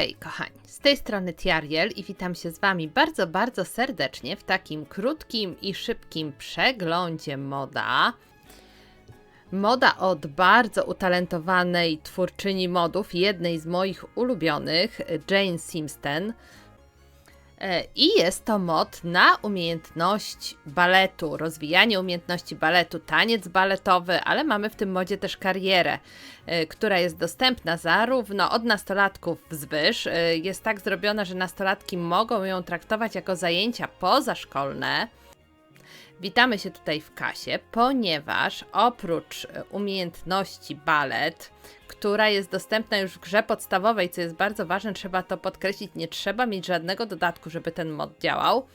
Hej, kochani! Z tej strony Tiariel i witam się z Wami bardzo, bardzo serdecznie w takim krótkim i szybkim przeglądzie moda. Moda od bardzo utalentowanej twórczyni modów, jednej z moich ulubionych, Jane Simsten. E, I jest to mod na umiejętność baletu, rozwijanie umiejętności baletu, taniec baletowy, ale mamy w tym modzie też karierę, e, która jest dostępna zarówno od nastolatków wzwyż. E, jest tak zrobiona, że nastolatki mogą ją traktować jako zajęcia pozaszkolne. Witamy się tutaj w kasie, ponieważ oprócz umiejętności balet, która jest dostępna już w grze podstawowej, co jest bardzo ważne, trzeba to podkreślić, nie trzeba mieć żadnego dodatku, żeby ten mod działał.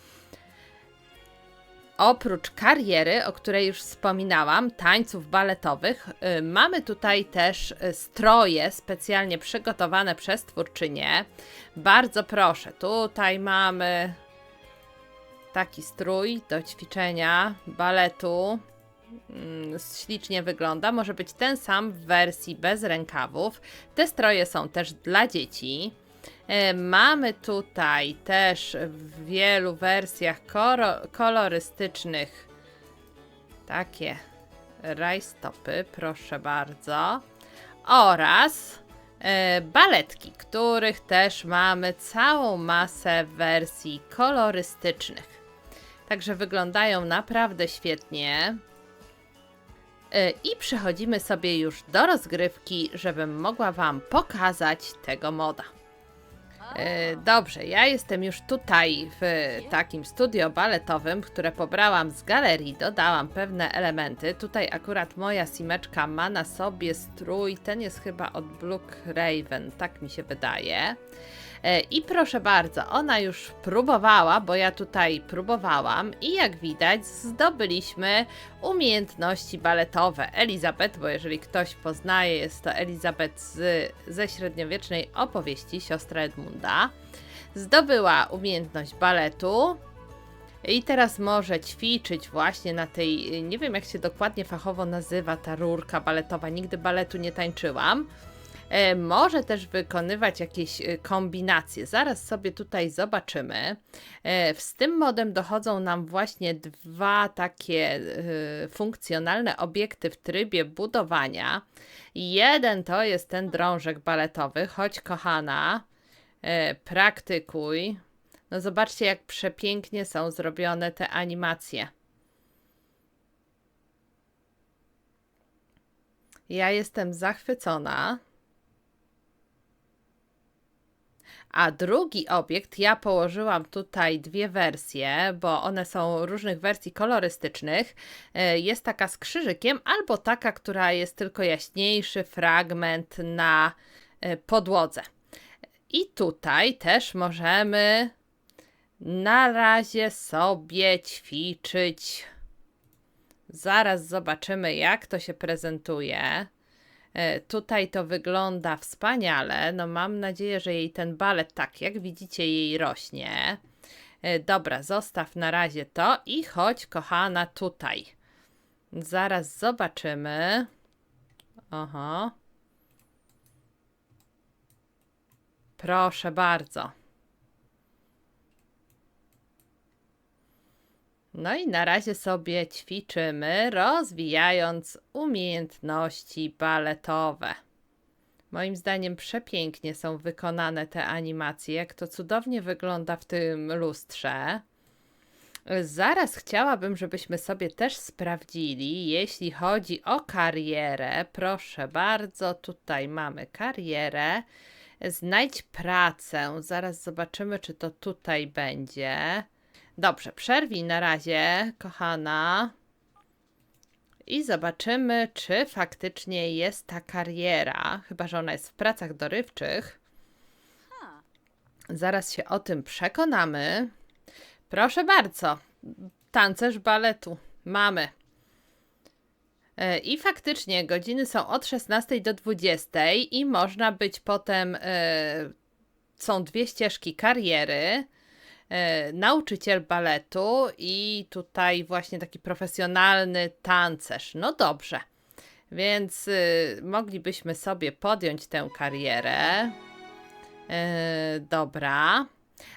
Oprócz kariery, o której już wspominałam, tańców baletowych, yy, mamy tutaj też y, stroje specjalnie przygotowane przez twórczynię. Bardzo proszę, tutaj mamy taki strój do ćwiczenia baletu. Mm, ślicznie wygląda. Może być ten sam w wersji bez rękawów. Te stroje są też dla dzieci. E, mamy tutaj też w wielu wersjach kolorystycznych takie rajstopy, proszę bardzo. Oraz e, baletki, których też mamy całą masę wersji kolorystycznych. Także wyglądają naprawdę świetnie. E, I przechodzimy sobie już do rozgrywki, żebym mogła Wam pokazać tego moda. E, dobrze, ja jestem już tutaj w takim studio baletowym, które pobrałam z galerii, dodałam pewne elementy. Tutaj akurat moja simeczka ma na sobie strój, ten jest chyba od Blue Raven, tak mi się wydaje. E, I proszę bardzo, ona już próbowała, bo ja tutaj próbowałam i jak widać zdobyliśmy umiejętności baletowe. Elizabeth, bo jeżeli ktoś poznaje, jest to Elizabeth z, ze średniowiecznej opowieści, siostra Edmunda. Zdobyła umiejętność baletu, i teraz może ćwiczyć właśnie na tej, nie wiem jak się dokładnie fachowo nazywa ta rurka baletowa, nigdy baletu nie tańczyłam. E, może też wykonywać jakieś e, kombinacje. Zaraz sobie tutaj zobaczymy. E, z tym modem dochodzą nam właśnie dwa takie funkcjonalne obiekty w trybie budowania. Jeden to jest ten drążek baletowy. Chodź, kochana, praktykuj. No zobaczcie, jak przepięknie są zrobione te animacje. Ja jestem zachwycona. A drugi obiekt, ja położyłam tutaj dwie wersje, bo one są różnych wersji kolorystycznych. E, jest taka z krzyżykiem, albo taka, która jest tylko jaśniejszy fragment na e, podłodze. I tutaj też możemy na razie sobie ćwiczyć. Zaraz zobaczymy, jak to się prezentuje. E, tutaj to wygląda wspaniale. No mam nadzieję, że jej ten balet tak, jak widzicie, jej rośnie. E, dobra, zostaw na razie to i chodź, kochana, tutaj. Zaraz zobaczymy. Oho. Proszę bardzo. No i na razie sobie ćwiczymy, rozwijając umiejętności baletowe. Moim zdaniem przepięknie są wykonane te animacje, jak to cudownie wygląda w tym lustrze. Zaraz chciałabym, żebyśmy sobie też sprawdzili, jeśli chodzi o karierę. Proszę bardzo, tutaj mamy karierę. Znajdź pracę. Zaraz zobaczymy, czy to tutaj będzie. Dobrze, przerwij na razie, kochana. I zobaczymy, czy faktycznie jest ta kariera. Chyba, że ona jest w pracach dorywczych. Zaraz się o tym przekonamy. Proszę bardzo, tancerz baletu. Mamy. E, I faktycznie godziny są od 16 do 20 i można być potem. Yy, są dwie ścieżki kariery. E, nauczyciel baletu i tutaj właśnie taki profesjonalny tancerz. No dobrze. Więc y, moglibyśmy sobie podjąć tę karierę. E, dobra.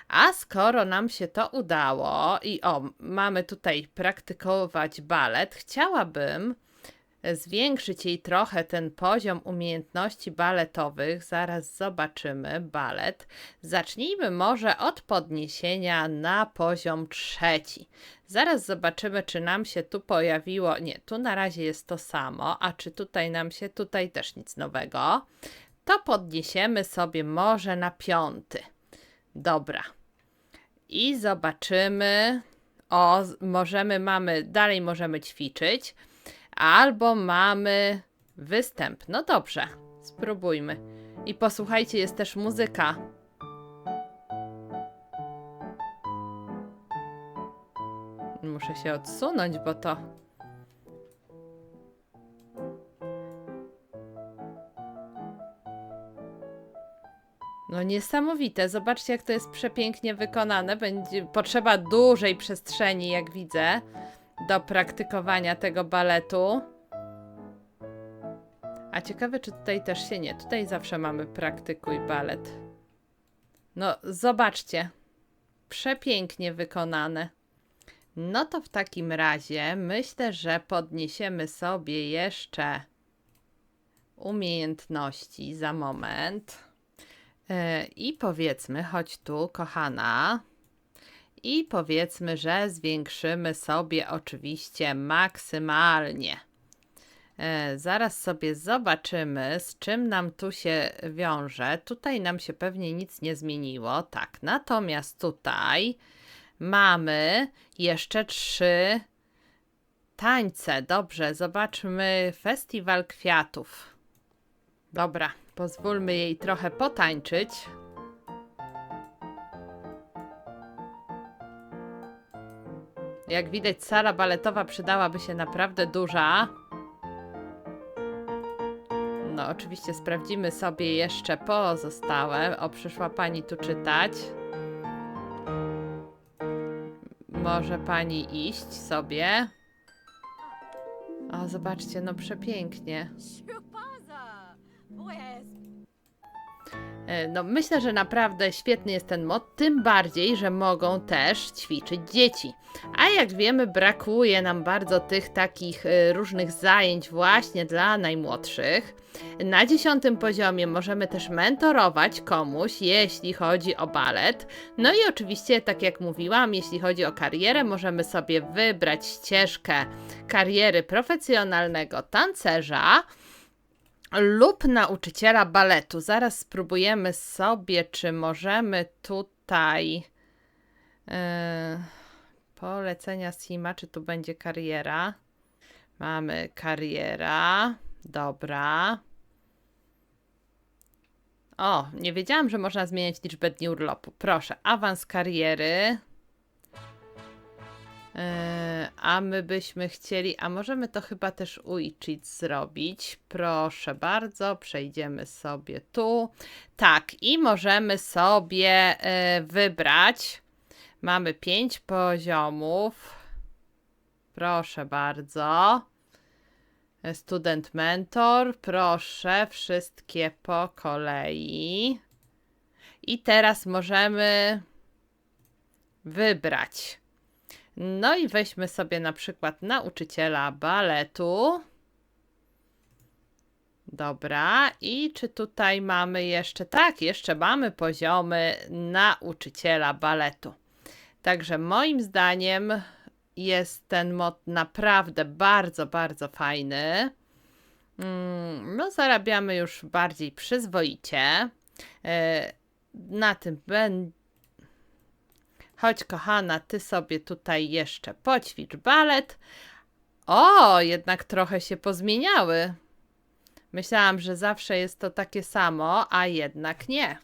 A skoro nam się to udało i o, mamy tutaj praktykować balet, chciałabym zwiększyć jej trochę ten poziom umiejętności baletowych. Zaraz zobaczymy balet. Zacznijmy może od podniesienia na poziom trzeci. Zaraz zobaczymy, czy nam się tu pojawiło. Nie, tu na razie jest to samo, a czy tutaj nam się, tutaj też nic nowego. To podniesiemy sobie może na piąty. Dobra. I zobaczymy. O, możemy, mamy, dalej możemy ćwiczyć. Albo mamy występ. No dobrze, spróbujmy. I posłuchajcie, jest też muzyka. Muszę się odsunąć, bo to. No niesamowite. Zobaczcie, jak to jest przepięknie wykonane. Będzie potrzeba dużej przestrzeni, jak widzę, do praktykowania tego baletu. A ciekawe, czy tutaj też się nie. Tutaj zawsze mamy praktykuj balet. No, zobaczcie. Przepięknie wykonane. No to w takim razie myślę, że podniesiemy sobie jeszcze umiejętności za moment. E, I powiedzmy, chodź tu, kochana. I powiedzmy, że zwiększymy sobie oczywiście maksymalnie. E, zaraz sobie zobaczymy, z czym nam tu się wiąże. Tutaj nam się pewnie nic nie zmieniło. Tak, natomiast tutaj mamy jeszcze trzy tańce. Dobrze, zobaczmy Festiwal Kwiatów. Dobra, pozwólmy jej trochę potańczyć. Jak widać, sala baletowa przydałaby się naprawdę duża. No, oczywiście sprawdzimy sobie jeszcze pozostałe. O, przyszła pani tu czytać. Może pani iść sobie. O, zobaczcie, no przepięknie. No, myślę, że naprawdę świetny jest ten mod, tym bardziej, że mogą też ćwiczyć dzieci. A jak wiemy, brakuje nam bardzo tych takich e, różnych zajęć właśnie dla najmłodszych. Na dziesiątym poziomie możemy też mentorować komuś, jeśli chodzi o balet. No i oczywiście, tak jak mówiłam, jeśli chodzi o karierę, możemy sobie wybrać ścieżkę kariery profesjonalnego tancerza lub nauczyciela baletu. Zaraz spróbujemy sobie, czy możemy tutaj yy, polecenia Sima, czy tu będzie kariera. Mamy kariera. Dobra. O, nie wiedziałam, że można zmieniać liczbę dni urlopu. Proszę, awans kariery. Yy, a my byśmy chcieli, a możemy to chyba też uiczyć zrobić. Proszę bardzo, przejdziemy sobie tu. Tak, i możemy sobie yy, wybrać. Mamy pięć poziomów. Proszę bardzo. Student mentor, proszę, wszystkie po kolei. I teraz możemy wybrać. No i weźmy sobie na przykład nauczyciela baletu. Dobra, i czy tutaj mamy jeszcze? Tak, jeszcze mamy poziomy nauczyciela baletu. Także moim zdaniem jest ten mod naprawdę bardzo, bardzo fajny. Mm, No, zarabiamy już bardziej przyzwoicie. E, Na tym. Chodź, kochana, ty sobie tutaj jeszcze poćwicz balet. O, jednak trochę się pozmieniały. Myślałam, że zawsze jest to takie samo, a jednak nie.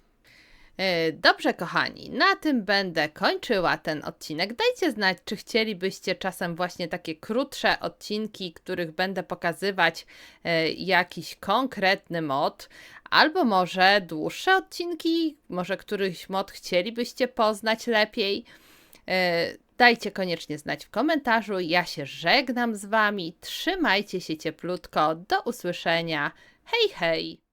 E, Dobrze, kochani, na tym będę kończyła ten odcinek. Dajcie znać, czy chcielibyście czasem właśnie takie krótsze odcinki, których będę pokazywać e, jakiś konkretny mod, albo może dłuższe odcinki, może któryś mod chcielibyście poznać lepiej. E, Dajcie koniecznie znać w komentarzu. Ja się żegnam z Wami. Trzymajcie się cieplutko. Do usłyszenia. Hej, hej!